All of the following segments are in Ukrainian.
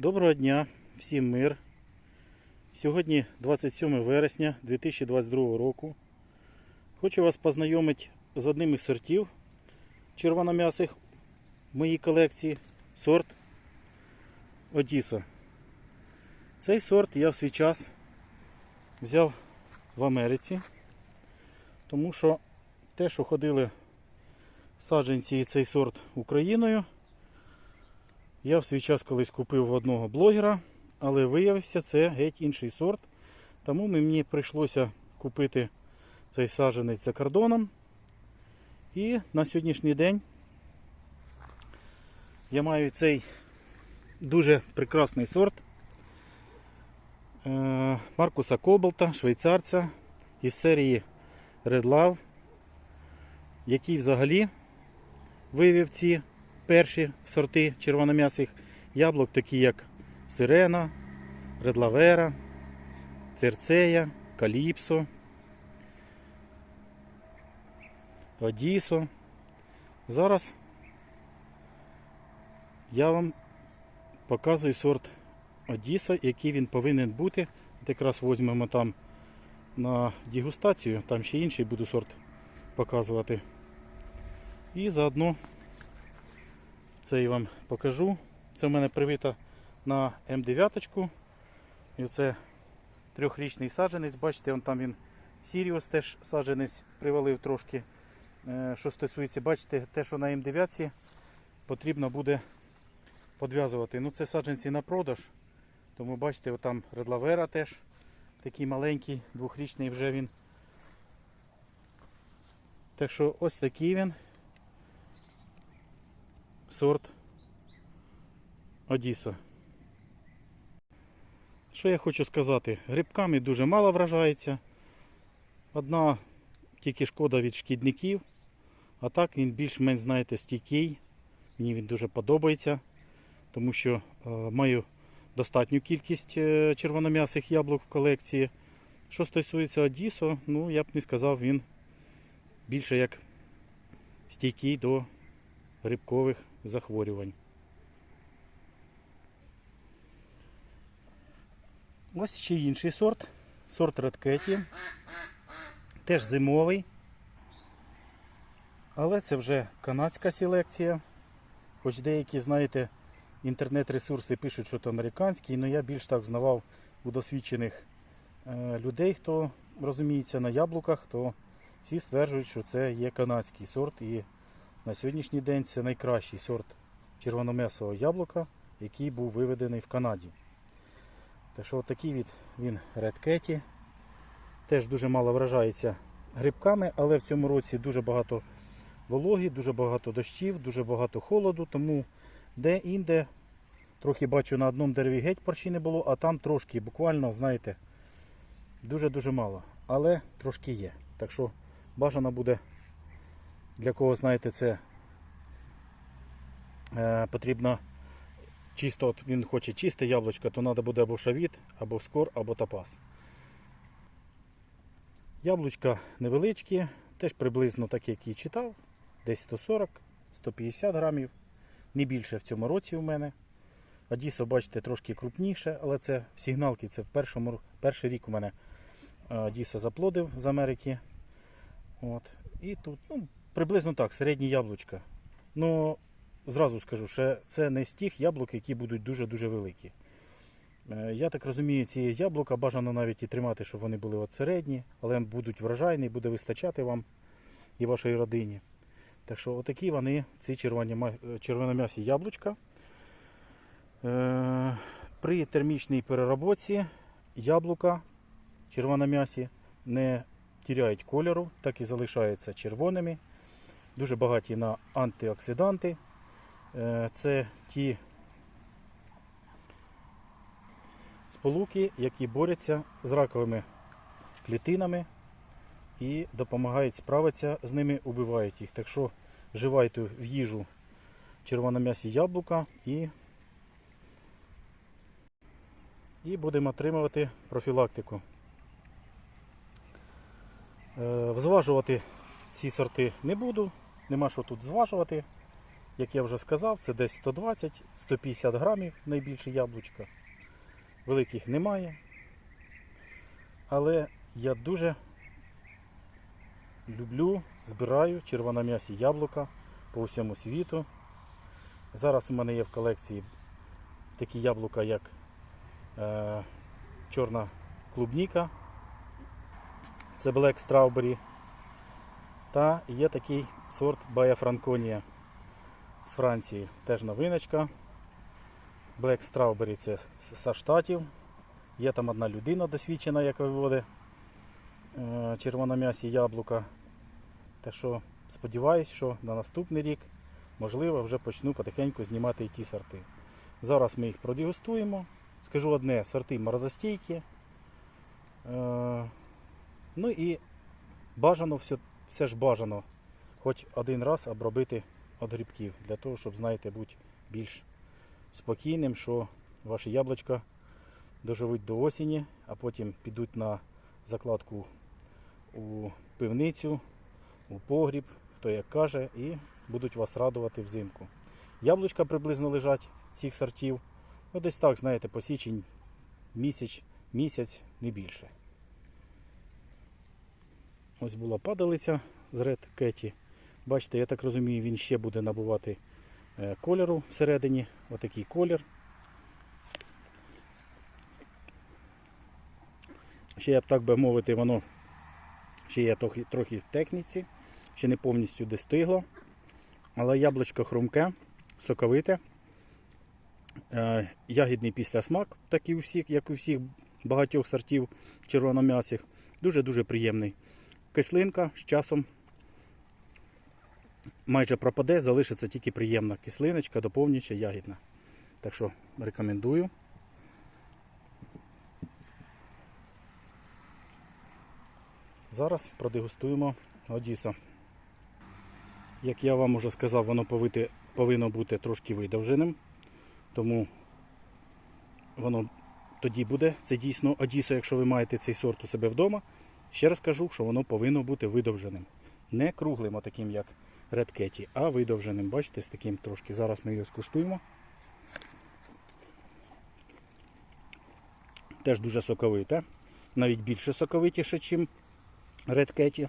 Доброго дня, всім мир. Сьогодні 27 вересня 2022 року. Хочу вас познайомити з одним із сортів червоном'ясих в моїй колекції сорт Одіса. Цей сорт я в свій час взяв в Америці, тому що те, що ходили саджанці і цей сорт Україною, я в свій час колись купив в одного блогера, але виявився це геть інший сорт. Тому мені прийшлося купити цей саджанець за кордоном. І на сьогоднішній день я маю цей дуже прекрасний сорт е, Маркуса Кобалта, швейцарця із серії Red Love, який взагалі вивів ці перші сорти червоном'ясих яблук, такі як Сирена, Редлавера, Церцея, Каліпсо, Одісо. Зараз я вам показую сорт Одісо, який він повинен бути. Якраз візьмемо там на дегустацію, там ще інший буду сорт показувати. І заодно цей вам покажу. Це в мене привито на М9. І це трьохрічний саджанець. Бачите, он там він Сіріус теж саджанець привалив трошки. Е, Що стосується, бачите, те, що на М9 потрібно буде подв'язувати. Ну, це саджанці на продаж. Тому бачите, там редлавера теж такий маленький, двохрічний вже він. Так що ось такий він сорт Одіса. Що я хочу сказати? Грибками дуже мало вражається. Одна тільки шкода від шкідників. А так він більш-менш, знаєте, стійкий. Мені він дуже подобається, тому що е, маю достатню кількість е, червоном'ясих яблук в колекції. Що стосується Одісо, ну я б не сказав, він більше як стійкий до грибкових захворювань. Ось ще інший сорт. Сорт Редкеті. Теж зимовий. Але це вже канадська селекція. Хоч деякі, знаєте, інтернет-ресурси пишуть, що це американський, але я більш так знавав у досвідчених е, людей, хто розуміється на яблуках, то всі стверджують, що це є канадський сорт. І на сьогоднішній день це найкращий сорт червономесового яблука, який був виведений в Канаді. Так що такий від він Cat. Теж дуже мало вражається грибками, але в цьому році дуже багато вологі, дуже багато дощів, дуже багато холоду, тому де-інде, трохи бачу на одному дереві геть парші не було, а там трошки, буквально, знаєте, дуже-дуже мало. Але трошки є. Так що бажано буде для кого, знаєте, це е, потрібно чисто, от він хоче чисте яблучко, то треба буде або шавіт, або скор, або тапас. Яблучка невеличкі, теж приблизно так, як і читав, десь 140-150 грамів. Не більше в цьому році у мене. Одісо, бачите, трошки крупніше, але це сигналки. Це в першому, перший рік у мене Одісо заплодив з Америки. От. І тут ну, приблизно так, середні яблучка. Ну, зразу скажу, що це не з тих яблук, які будуть дуже-дуже великі. Е, Я так розумію, ці яблука бажано навіть і тримати, щоб вони були от середні, але будуть врожайні, буде вистачати вам і вашій родині. Так що отакі вони, ці е, червоном'ясі яблучка. Е, При термічній переробці яблука червоном'ясі не тіряють кольору, так і залишаються червоними. Дуже багаті на антиоксиданти. Е, Це ті сполуки, які борються з раковими клітинами і допомагають справитися з ними, убивають їх. Так що вживайте в їжу червоном'ясі яблука і, і будемо отримувати профілактику. Е, Взважувати ці сорти не буду, нема що тут зважувати. як я вже сказав, це десь 120-150 грамів найбільше яблучка. Великих немає. Але я дуже люблю, збираю червоном'ясі яблука по всьому світу. Зараз у мене є в колекції такі яблука, як е, чорна клубніка, це Black Strawberry. Та є такий сорт Baya Franconia з Франції. Теж новиночка. Black Strawberry це з з Штатів. Є там одна людина досвідчена, яка виводить е, червоном'ясі яблука. Так що сподіваюсь, що на наступний рік, можливо, вже почну потихеньку знімати і ті сорти. Зараз ми їх продегустуємо. Скажу одне, сорти морозостійкі. Е, ну і бажано все, все ж бажано хоч один раз обробити від грибків, для того, щоб, знаєте, бути більш спокійним, що ваші яблучка доживуть до осені, а потім підуть на закладку у пивницю, у погріб, хто як каже, і будуть вас радувати взимку. Яблучка приблизно лежать цих сортів. Ну, десь так, знаєте, по січень місяць, місяць, не більше. Ось була падалиця з Red Кеті. Бачите, я так розумію, він ще буде набувати е, кольору всередині. Отакий колір. Ще я б так би мовити, воно ще є трохи, в техніці, ще не повністю достигло. Але яблучко хрумке, соковите. Е, Ягідний післясмак, такий у всіх, як у всіх багатьох сортів червоном'ясих. Дуже-дуже приємний. Кислинка з часом майже пропаде, залишиться тільки приємна кислиночка, доповнююча ягідна. Так що рекомендую. Зараз продегустуємо Одіса. Як я вам уже сказав, воно повити- повинно бути трошки видовженим. Тому воно тоді буде. Це дійсно Одіса, якщо ви маєте цей сорт у себе вдома. Ще раз кажу, що воно повинно бути видовженим. Не круглим, отаким, як Catty, а видовженим. Бачите, з таким трошки. Зараз ми його скуштуємо. Теж дуже соковите. Навіть більше соковитіше, ніж Red Catty.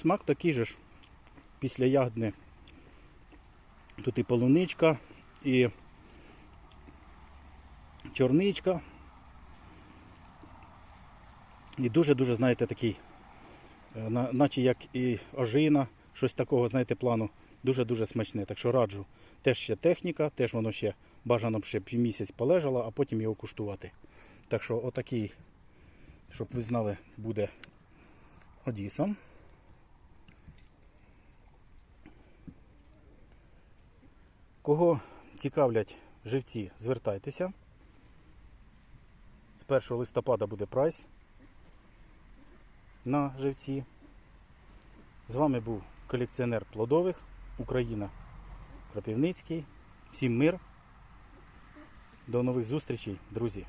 Смак такий же ж. Після ягодне. Тут і полуничка, і чорничка. І дуже-дуже, знаєте, такий, е, наче як і ожина, щось такого, знаєте, плану. Дуже-дуже смачне. Так що раджу. Теж ще техніка, теж воно ще бажано б ще місяць полежало, а потім його куштувати. Так що отакий, щоб ви знали, буде Одісом. Кого цікавлять живці, звертайтеся. З 1 листопада буде прайс на живці. З вами був колекціонер плодових Україна Крапівницький. Всім мир. До нових зустрічей, друзі!